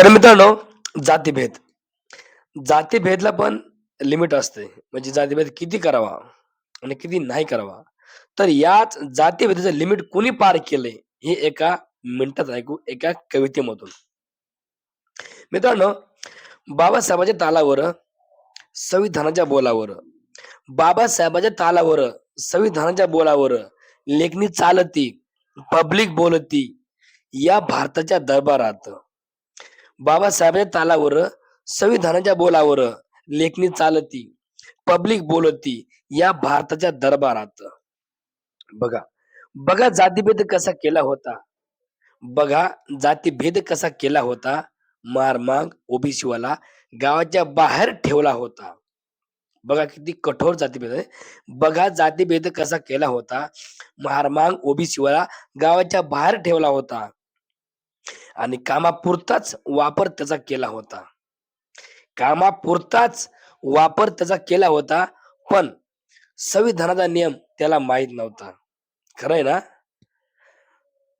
तर मित्रांनो जातीभेद. जातीभेदला पण लिमिट असते. म्हणजे जातीभेद किती करावा आणि किती नाही करावा. तर याच जातीभेदाचं लिमिट कुणी पार केलंय हे एका मिनिटात ऐकू एका कवितेमधून. मित्रांनो बाबासाहेबांच्या तालावर संविधानाच्या बोलावर बाबासाहेबांच्या तालावर संविधानाच्या बोलावर लेखणी चालती पब्लिक बोलती या भारताच्या दरबारात बाबासाहेबांच्या तालावर संविधानाच्या बोलावर लेखणी चालती पब्लिक बोलती या भारताच्या दरबारात. बघा बघा जातीभेद कसा केला होता. बघा जातीभेद कसा केला होता. मारमाग ओबीसीवाला गावाच्या बाहेर ठेवला होता. बघा किती कठोर जातीभेद आहे. बघा जातीभेद कसा केला होता. मारमांग ओबीसीवाला गावाच्या बाहेर ठेवला होता. आणि कामापुरताच वापर त्याचा केला होता. कामापुरताच वापर त्याचा केला होता पण संविधानाचा नियम त्याला माहीत नव्हता. खरंय ना?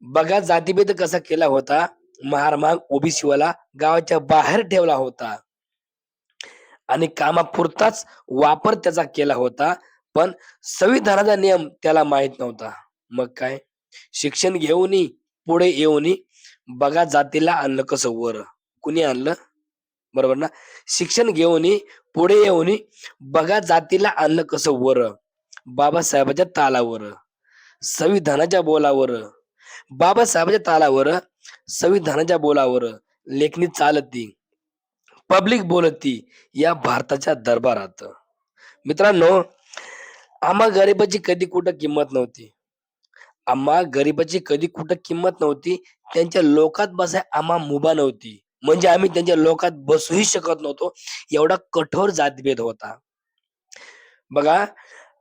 बघा जातीभेद कसा केला होता. महारमाग ओबीसीवाला गावाच्या बाहेर ठेवला होता. आणि कामापुरताच वापर त्याचा केला होता पण संविधानाचा नियम त्याला माहीत नव्हता. मग काय? शिक्षण घेऊनही पुढे येऊनही बघा जातीला आणलं कसं वर. कुणी आणलं? बरोबर ना? शिक्षण घेऊन पुढे येऊन बघा जातीला आणलं कसं वर. बाबासाहेबाच्या तालावर. संविधानाच्या बोलावर. बाबासाहेबाच्या तालावर संविधानाच्या बोलावर लेखणी चालती. पब्लिक बोलती या भारताच्या दरबारात. मित्रांनो आम्हा गरिबाची कधी कुठं किंमत नव्हती. आम्हा गरिबाची कधी कुठं किंमत नव्हती त्यांच्या लोकात बसाय आम्हा मुभा नव्हती. म्हणजे आम्ही त्यांच्या लोकात बसूही शकत नव्हतो एवढा कठोर जातभेद होता. बघा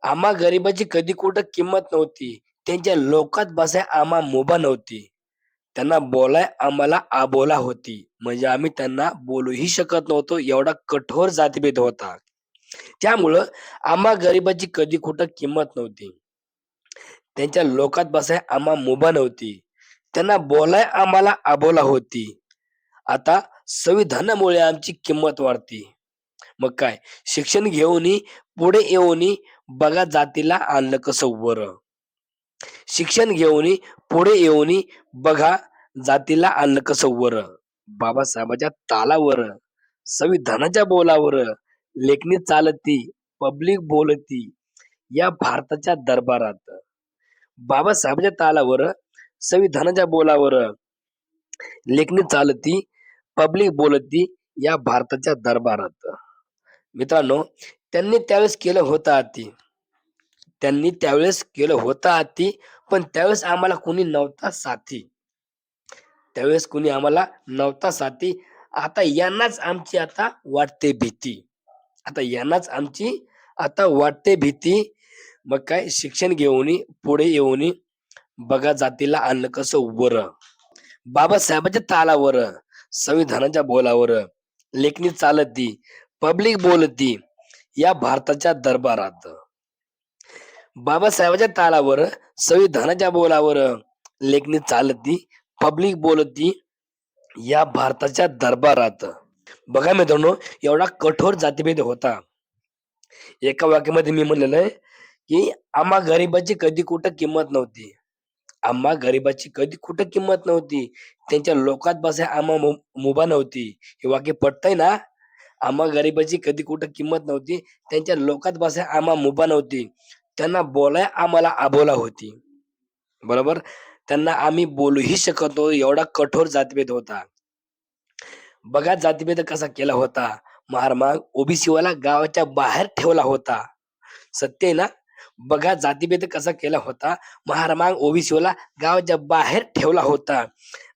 आम्हा गरिबाची कधी कुठं किंमत नव्हती त्यांच्या लोकात बसाय आम्हा मुभा नव्हती. त्यांना बोलाय आम्हाला आबोला होती. म्हणजे आम्ही त्यांना बोलूही शकत नव्हतो एवढा कठोर जातीभेद होता. त्यामुळं आम्हा गरिबाची कधी कुठं किंमत नव्हती. त्यांच्या लोकात बसाय आम्हा मुभा नव्हती. त्यांना बोलाय आम्हाला आबोला होती. आता संविधानामुळे आमची किंमत वाढती. मग काय? शिक्षण घेऊनही पुढे येऊनही बघा जातीला आणलं कसं वर. शिक्षण घेऊनही पुढे येऊनही बघा जातीला आणलं कसं वर. बाबासाहेबाच्या तालावर संविधानाच्या बोलावर लेखणी चालती पब्लिक बोलती या भारताच्या दरबारात. बाबासाहेबांच्या तालावर संविधानाच्या बोलावर लेखणी चालती पब्लिक बोलती या भारताच्या दरबारात. मित्रांनो त्यांनी त्यावेळेस केलं होतं आती त्यांनी त्यावेळेस केलं होतं आती पण त्यावेळेस आम्हाला कोणी नव्हता साथी. त्यावेळेस कोणी आम्हाला नव्हता साथी. आता यांनाच आमची आता वाटते भीती. आता यांनाच आमची आता वाटते भीती. मग काय? शिक्षण घेऊन पुढे येऊन बघा जातीला आणलं कसं वर. बाबासाहेबाच्या तालावर संविधानाच्या बोलावर लेखणी चालती पब्लिक बोलती या भारताच्या दरबारात. बाबासाहेबाच्या तालावर संविधानाच्या बोलावर लेखणी चालती पब्लिक बोलती या भारताच्या दरबारात. बघा मित्रांनो एवढा कठोर जातीभेद होता. एका वाक्यामध्ये मी म्हणलेलं आहे की आम्हा गरिबाची कधी कुठं किंमत नव्हती. आम्हा गरिबाची कधी कुठं किंमत नव्हती. त्यांच्या लोकात बसाय आम्हा मु- मुभा नव्हती. हे वाक्य पटतंय ना? आम्हा गरिबाची कधी कुठं किंमत नव्हती. त्यांच्या लोकात बसाय आम्हा मुभा नव्हती. त्यांना बोलाय आम्हाला आबोला होती. बरोबर? त्यांना आम्ही बोलूही शकत एवढा कठोर जातीभेद होता. बघा जातीभेद कसा केला होता. महारमाग ओबीसी वाला गावाच्या बाहेर ठेवला होता. सत्य आहे ना? बघा जातीभेद कसा केला होता? महारमांग ओबीसीला गावाच्या बाहेर ठेवला होता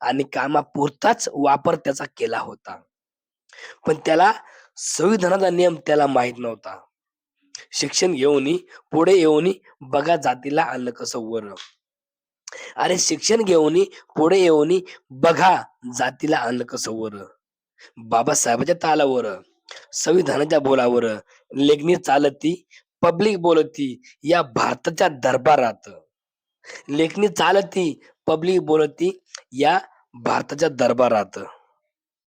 आणि कामापुरताच वापर त्याचा केला होता. पण त्याला संविधानाचा नियम त्याला माहीत नव्हता. शिक्षण घेऊनही पुढे येऊनही बघा जातीला आणलं कसं वर. अरे शिक्षण घेऊनही पुढे येऊनही बघा जातीला आणलं कसं वर. बाबासाहेबाच्या तालावर संविधानाच्या बोलावर लेखणी चालती पब्लिक बोलती या भारताच्या दरबारात. लेखणी चालती पब्लिक बोलती या भारताच्या दरबारात.